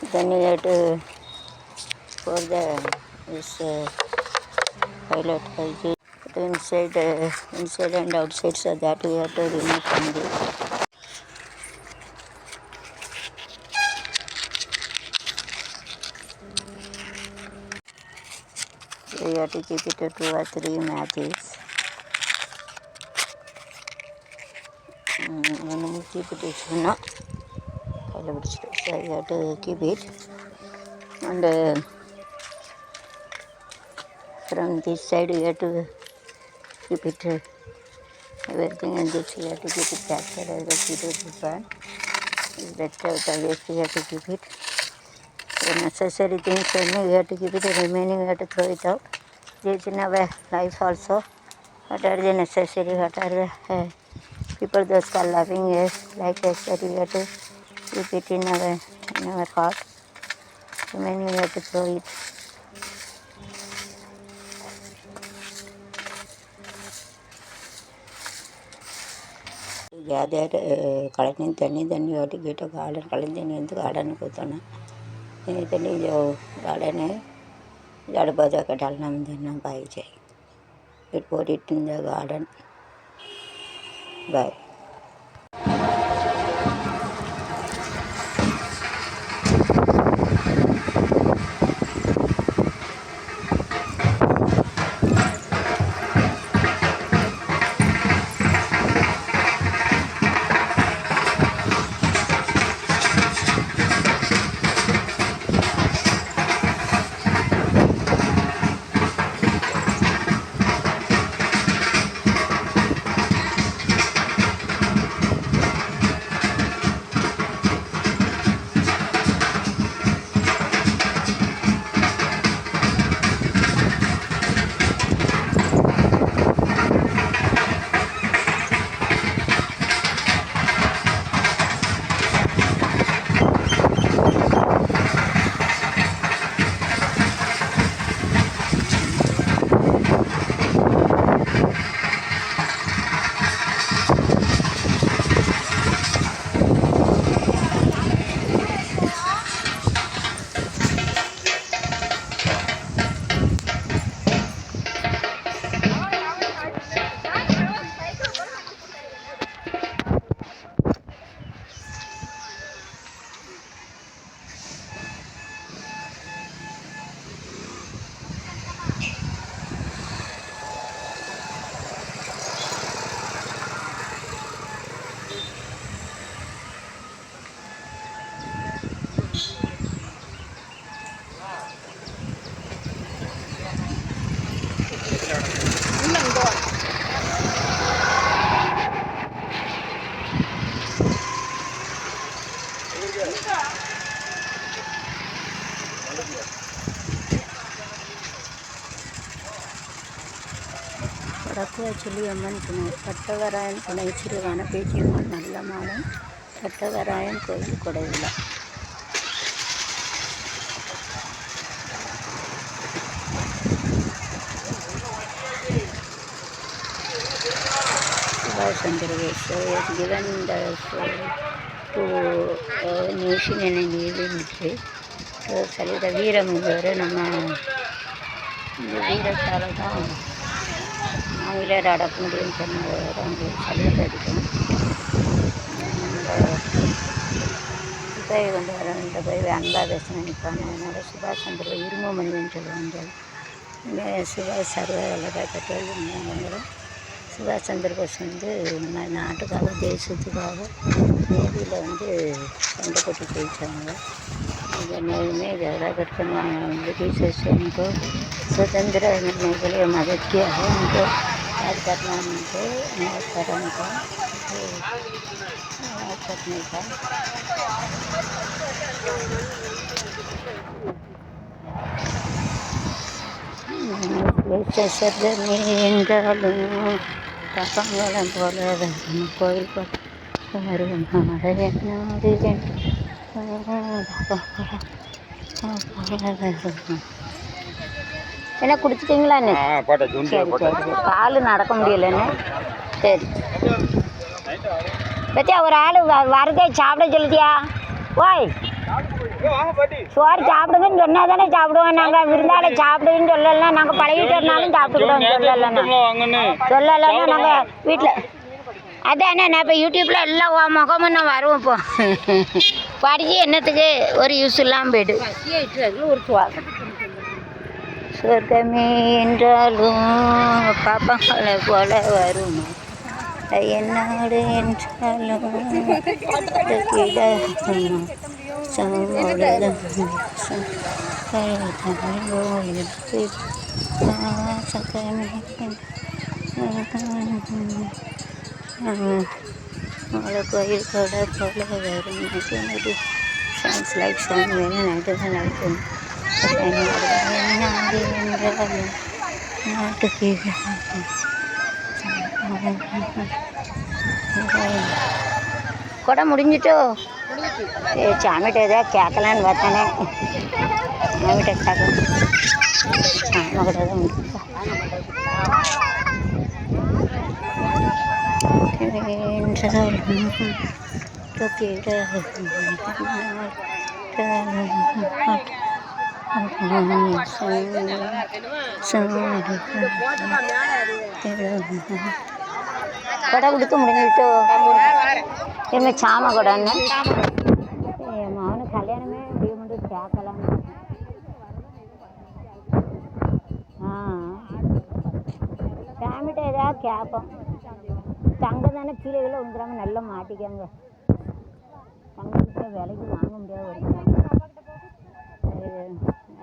Then you have to for the this uh, pilot culture inside uh, inside and outside so that we have to remove from the we have to keep it to two or three matches. Mm, keep it to പിടിച്ചിട്ട് ശരിയായിട്ട് keep it and from this side you have to keep it everything and this you have to keep it captured as a period of time. That's how the waste you have to keep it. The necessary things only you have to keep it, the remaining you have to throw it out. This in our life also. What are the necessary, what are the uh, people those are loving us, like us that you have to keep it in our, in our heart. When we have to throw it. அதே கலஞ்சி தண்ணி தண்ணி ஒட்டிக்கிட்டு garden கலஞ்சி தண்ணி வந்து கார்டனுக்கு ஊற்றணும் தண்ணி தண்ணி garden జడబోజా కట్టాలన్నాం తిన్నాం బాయ్ చేయి ఇటు పోటీ గార్డెన్ బాయ్ செல்லியம்மன் துணை பட்டவராயன் துணை சிறுவான பேச்சியம்மன் நல்லமான பட்டவராயன் கோயில் கொடை விழா Chandraveshwara given the to nation ಏನು ಇವೆಂಟ್ರಿ ಸರಿದ ವೀರಮುಗರು ನಮ್ಮ ವೀರಶಾಲದ the to uh, nation in Indian military. So, சரித வீரமுகர் நம்ம இந்த வீரத்தால் தான் ஆங்கிலேயர் அடக்க முடியும்னு சொன்னவர் அவங்க சலுகை அடிக்கணும் சிப்பாய் வந்து வரவன்கிட்ட போய் அன்பா பேசணும் நிற்பாங்க அதனால் சுபாஷ் சந்திர இரும்பு மணின்னு சொல்லுவாங்க இங்கே சுபாஷ் சர்வ வல்லபாய் பட்டேல் அவங்களும் சுபாஷ் சந்திர போஸ் வந்து நம்ம நாட்டுக்காக தேசத்துக்காக நேவியில் வந்து சண்டை போட்டு ஜெயித்தாங்க இந்த நேரமே ज़्यादा कठिन ब्रिटिश उनको स्वतंत्र मिलने के लिए मदद किया है उनको ఆడపట్నానికి ఆడపడంక ఆడపట్నిక చేసేద్దాన్ని ఏం కాదు పాపం వాళ్ళని పోలేదు కోయిల్ పట్టారు మాడేనా என்ன குடிச்சிட்டிங்களா என்ன ஆ போட்டாச்சு உண்டு சரி சரி போட்டாச்சு சரி. கால் நடக்க முடியலன்னு. சரி. பத்தியா ஒரு ஆள் வ வரதே. சாப்பிட சொல்லுதியா? ஓய். சோறு சாப்பிடுங்கன்னு சொன்னா தானே சாப்பிடுவோம். நாங்கள் விருந்தாளை சாப்பிடுங்கன்னு சொல்லலாம் நாங்கள் பழகிட்டு இருந்தாலும் சாப்பிட்டுக்கிட்டோம் சொல்லலைண்ணா சொல்லலைன்னா. நாங்கள் வீட்டில் அதானே நான் இப்போ யூடியூப்பில் எல்லாம் உன் முகமும் நான் வருவோம் இப்போ படிச்சு என்னத்துக்கு ஒரு யூஸ் இல்லாமல் போயிடு. ஒரு சுவாசம் சொர்க்கமே என்றாலும் பாப்பாங்களை போல வருமா. என்னோடு என்றாலும் மழை கோயில் கூட போல வரும். சாங்ஸ் லைக் சாங் வேணும் நைட்டு தான் நாட்டுக்கு கூட முடிஞ்சிட்டோ ஏ சாமிட்ட ஏதாவது கேட்கலான்னு பார்த்தானே சாமிட்ட கேட்கலாம் சாமி கூட தான் முடிப்பா கொடை கொடுத்து முடிஞ்சிட்டோ என்ன சாம கொடைன்னு? என் மகனு கல்யாணமே முடிய முடியும் கேட்கலாம் ஆ. ஃபேமிலிட்ட ஏதாவது கேட்போம். தங்கம் தானே கீழே கீழே விழுந்துடாம நல்லா மாட்டிக்கங்க. தங்கத்தை விலைக்கு வாங்க முடியாது ஒரு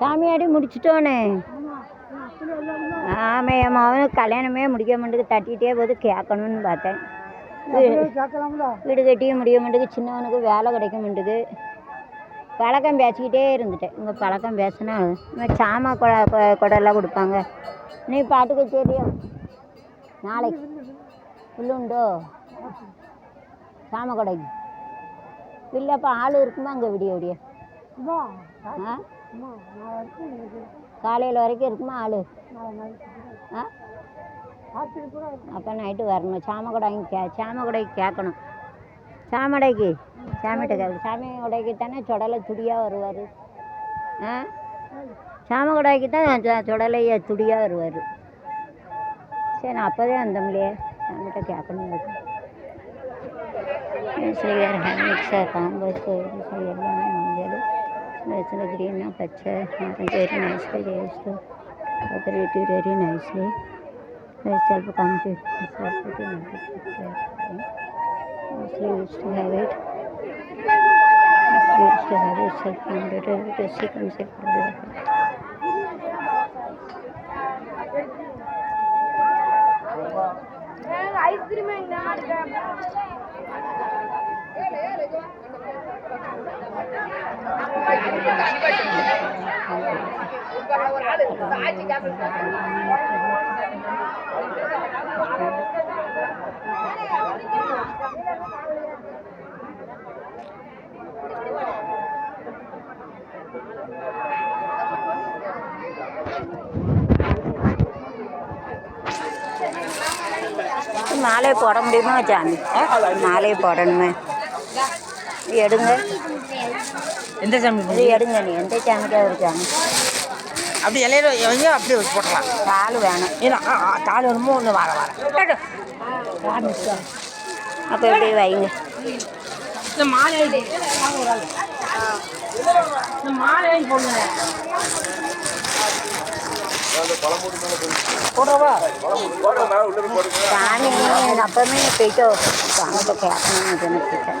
சாமியாடி முடிச்சிட்டோனே. ஆமாம் என் மகனுக்கு கல்யாணமே முடிக்க மாட்டேங்குது. தட்டிகிட்டே போது கேட்கணும்னு பார்த்தேன். வீடு கட்டியும் முடிய மாட்டேங்குது. சின்னவனுக்கு வேலை கிடைக்க மாட்டேங்குது. பழக்கம் பேசிக்கிட்டே இருந்துட்டேன். இங்கே பழக்கம் பேசினா இவன் சாமா கொ கொ- கொடையெல்லாம் கொடுப்பாங்க. நீ பாட்டுக்கு சரியா நாளைக்கு. இல்லுண்டோ? சாம கொடைக்கு. இல்லைப்பா ஆள் இருக்குமா? அங்கே விடிய விடிய ஆ? காலையில் வரைக்கும் இருக்குமா ஆள்? ஆ? அப்போ நைட்டு வரணும். சாம கொடைக்கு கே சாம கொடைக்கு கேட்கணும். சாமடைக்கு சாமிகிட்ட கேட்க சாமி கொடைக்கு தானே சுடலை துடியாக வருவார். ஆ? சாம கொடைக்கு தான் சுடலைய துடியாக வருவார். சரி நான் அப்போதே வந்தோம்லையே சாமிகிட்ட கேட்கணும். சார் காம்பஸ் சார் எல்லாமே மஞ்சள் Natural green na picture. Very nicely raised. Decorated very nicely. Very self-confident. Mostly used to have it. Mostly used to have it. Self-confident. It is sick and sick. மாலை போட முடியுமா சாமி மாலை போடணுமே. எடுங்க. எந்த சாமி இது எடுங்க நீ எந்த சாமிக்கா ஒரு சாமி அப்படி இலையில வைங்க அப்படியே வச்சு போட்டலாம் பால் வேணும். ஏன்னா தாலி வேணுமோ ஒன்று வர வர. அப்போ எப்படி வைங்க? இந்த மாலை இந்த மாலை போடுங்க. போடுறவா சாமி அப்பவுமே போயிட்டோ சாமிகிட்ட கேட்கணும்னு நினைச்சிட்டேன்.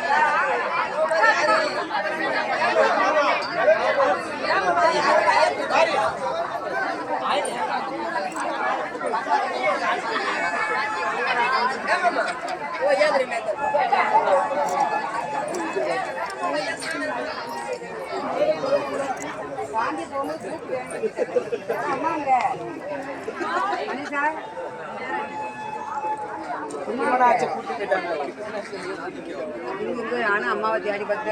நானும் அம்மாவை தேடி பார்த்து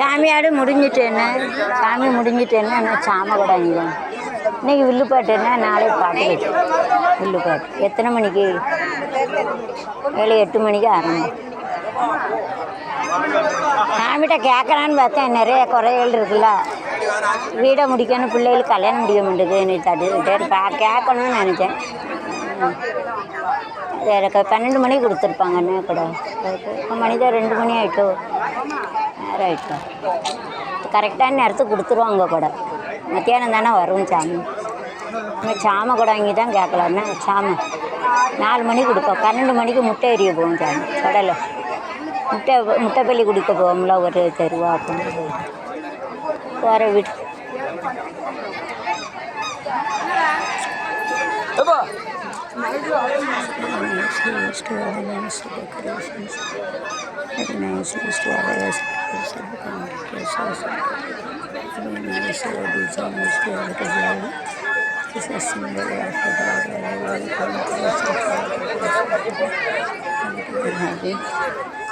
சாமியாடு முடிஞ்சிட்டேன்னு சாமி முடிஞ்சிட்டேன்னு நான் சாம கொடாங்கிதான் இன்னைக்கு வில்லுப்பாட்டுன்னா நாளை பாட்டு வில்லுப்பாட்டு. எத்தனை மணிக்கு? ஏழு எட்டு மணிக்கு ஆரம்பம். சாமிகிட்ட கேட்கலான்னு பார்த்தேன் நிறைய குறைகள் இருக்குல்ல. வீடை முடிக்கணும் பிள்ளைகளுக்கு கல்யாணம் முடிய மாட்டேங்குது தட்டு கேட்கணும்னு நினச்சேன். எனக்கு பன்னெண்டு மணிக்கு கொடுத்துருப்பாங்கண்ணே கூட. இப்போ மணி தான் ரெண்டு மணி ஆகிட்டோம் நேரம் ஆகிட்டோம் கரெக்டான நேரத்துக்கு கொடுத்துருவாங்க கூட. மத்தியானம் தானே வரும் சாமி. இன்னும் சாம கூட வாங்கி தான் கேட்கலாண்ணே சாம? நாலு மணிக்கு கொடுப்போம். பன்னெண்டு மணிக்கு முட்டை எரிய போகும் சாமி. கடலை. முட்டை முட்டை பள்ளி குடிக்க போவோம்ல ஒரு தெருவா அப்படின்னு வர வீட்டு organized to organize the decorations, organized to organize the place of the congregations, organized the designs to organize is a of the God and the world congregation. Have it.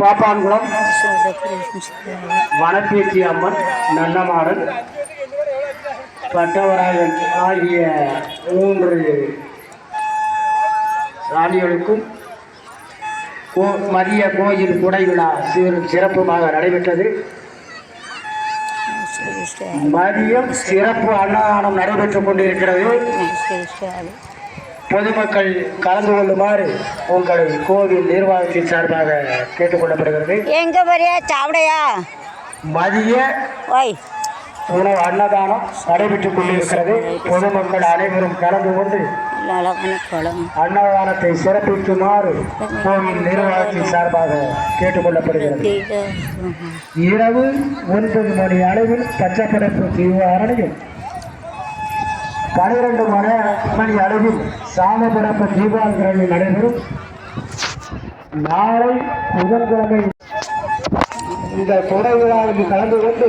Pappankulam Vanapechi அம்மன் நல்லமாறன் பட்டவராயன் ஆகிய மூன்று சாமிகளுக்கும் கோ மதிய கோயில் குடை விழா சிறு சிறப்புமாக நடைபெற்றது. மதியம் சிறப்பு அன்னதானம் நடைபெற்றுக் கொண்டிருக்கிறது. பொதுமக்கள் கலந்து கொள்ளுமாறு உங்களை கோவில் நிர்வாகத்தின் சார்பாக கேட்டுக்கொள்ளப்படுகிறது எங்கே போறியா சாப்பிடையா மதிய உணவு அன்னதானம் நடைபெற்றுக் கொண்டிருக்கிறது. பொதுமக்கள் அனைவரும் கலந்து கொண்டு அன்னதானத்தை சிறப்பிக்குமாறு கோவில் நிர்வாகத்தின் சார்பாக கேட்டுக்கொள்ளப்படுகிறது. இரவு ஒன்பது மணி அளவில் பச்சைப்படப்பு தீவாரணையும் பனிரெண்டு மணி மணி அளவில் சாமபடப்பு தீபாவளி நடைபெறும். நாளை புதன்கிழமை இந்த கொடை விழாவில் கலந்து கொண்டு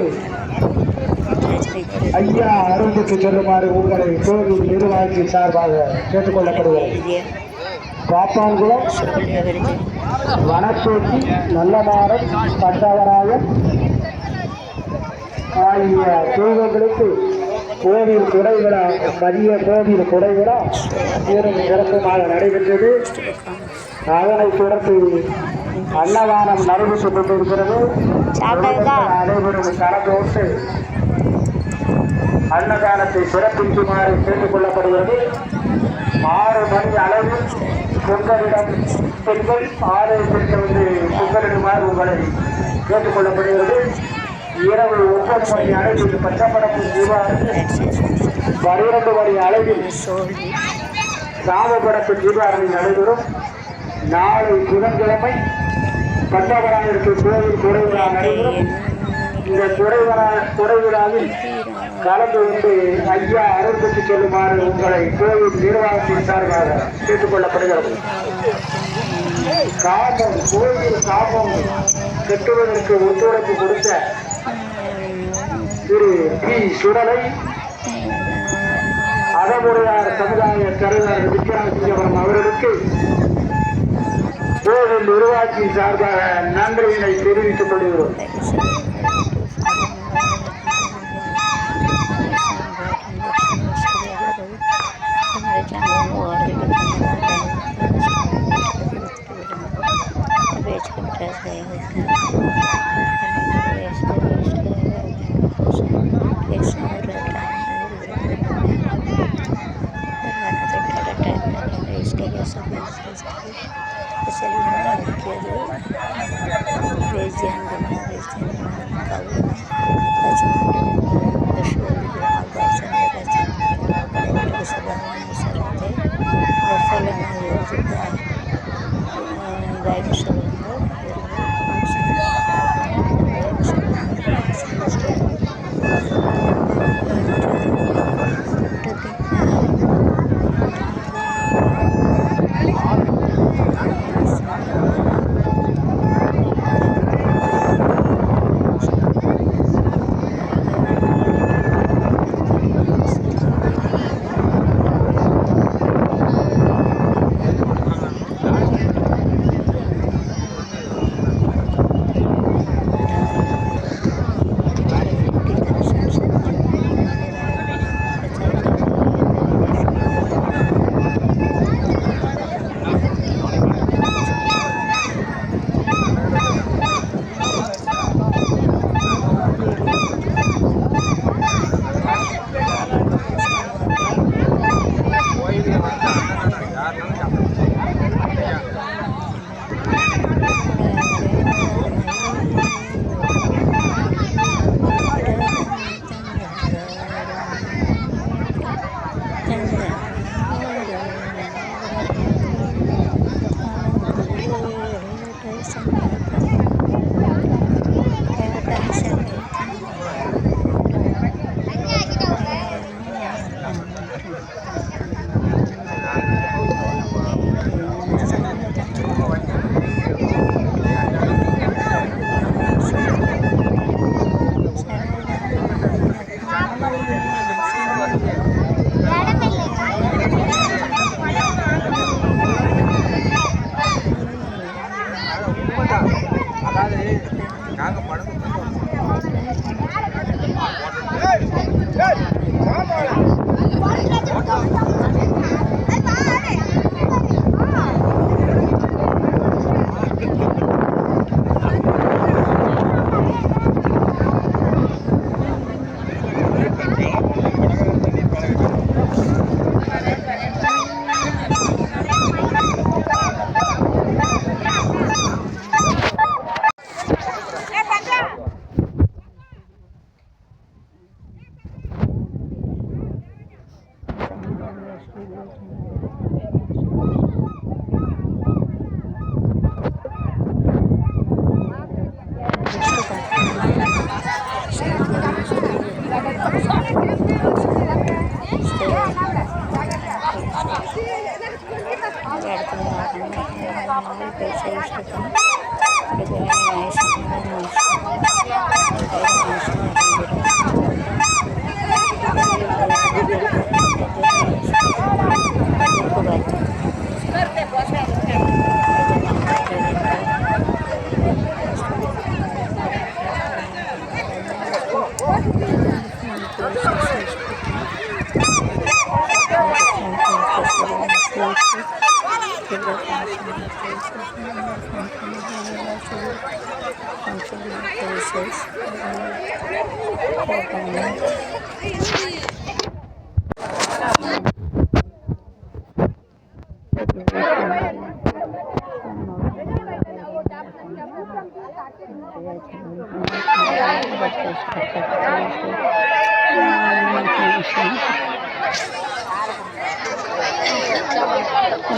ஐயா அருந்துக்கு செல்லுமாறு உங்களை கோவில் நிர்வாகத்தின் சார்பாக கேட்டுக்கொள்ளப்படுகிறது பாப்பான்குளம் வனப்பேட்டி நல்லமாறன் பட்டவராயன். ஆகிய தெய்வங்களுக்கு கோவில் குடைவிழா மதிய கோவில் குடைவிழா சீரும் சிறப்புமாக நடைபெற்றது. அதனைத் தொடர்ந்து அன்னதானம் நடைபெற்றுக் கொண்டிருக்கிறது? அனைவரும் கலந்தோட்டு அன்னதானத்தை சிறப்பிக்குமாறு கேட்டுக் கொள்ளப்படுகிறது. ஆறு மணி அளவில் பொங்கலிடம் பெண்கள் ஆலயத்திற்கு வந்து பொங்கலிடுமாறு உங்களை கேட்டுக் கொள்ளப்படுகிறது. இரவு ஒன்பது மணி அளவில் பச்சப்படப்பு தீபாவளி பனிரெண்டு மணி அளவில் சோல்வி ராமபுரத்து தீபாவளி நடைபெறும். நாளை புதன்கிழமை பட்டபராயிரத்து கோவில் குறைவிழா நடைபெறும். இந்த குறைவிழா குறைவிழாவில் கலந்து கொண்டு ஐயா அருள் பெற்று செல்லுமாறு உங்களை கோவில் நிர்வாகத்தின் சார்பாக கேட்டுக்கொள்ளப்படுகிறது காமம் கோயில் காமம் கட்டுவதற்கு ஒத்துழைப்பு கொடுத்த திரு பி. சுடலை அறமுறையார் சமுதாய தலைவர் வித்யாசிங்கபுரம் அவர்களுக்கு கோவில் நிர்வாகத்தின் சார்பாக நன்றியினை தெரிவித்துக் கொள்கிறோம். temperatures there with them. Yeah, so much is good. It's a little bit of a kid, right?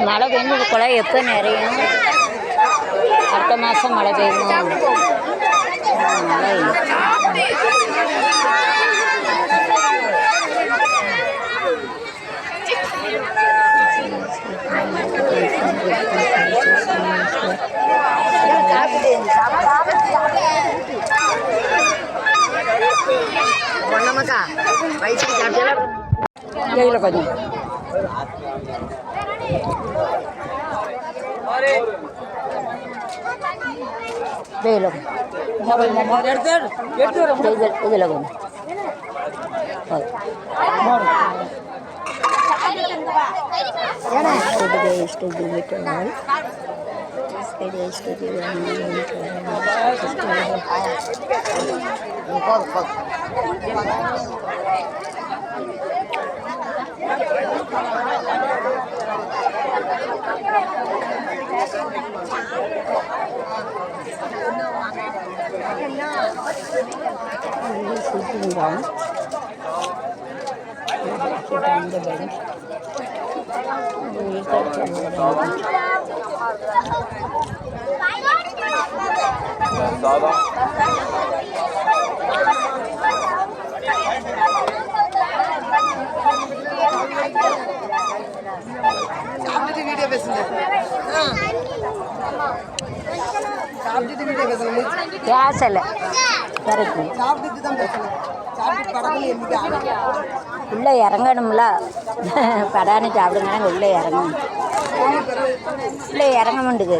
மழை பெஞ்சது குளம் எப்போ நிறையும் அடுத்த மாதம் மழை பெய்யுமோ? மழை கையில் கொஞ்சம். கையில் எடுத்து எடுத்து வர இதில் இதில் கொஞ்சம் Sekiz liraymış. Şuradan da benim. Bu yüzden çalışıyorum. Ahmet'in videobesinde. Ha. பேசலை. கரெக்டு உள்ளே இறங்கணும்ல. படான்னு சாப்பிடுங்க உள்ளே இறங்கணும். உள்ளே இறங்க மாட்டுது.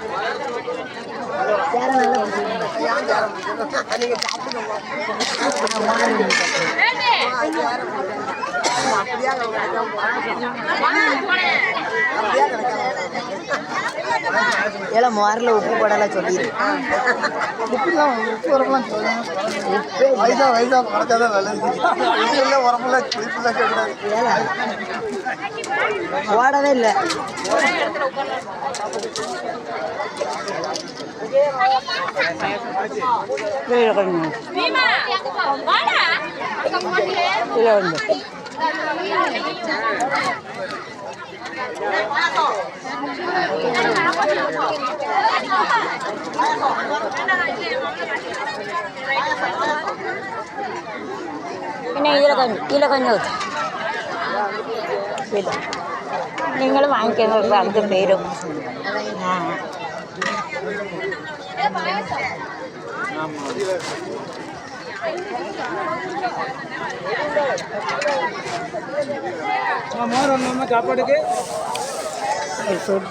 நீங்க ஏல மாரில் உப்பு போடலாம் சொல்லிடு உப்புலாம் உப்பு உரம்லாம் சொல்லணும். வயசா வயசா பறக்காதான் நல்லது உப்பு உரமெல்லாம் குறிப்பெல்லாம் கேட்கக்கூடாது ஓடவே இல்லை. கீழே வந்து. പിന്നെ ഇതിലെ കഞ്ഞി ഇതിലെ കഞ്ഞി വെച്ചു ഇത് നിങ്ങൾ വാങ്ങിക്കുന്ന ഇപ്പം അടുത്ത പേരും ആ மோர் ஒன்று சாப்பாடுக்கு. சூட்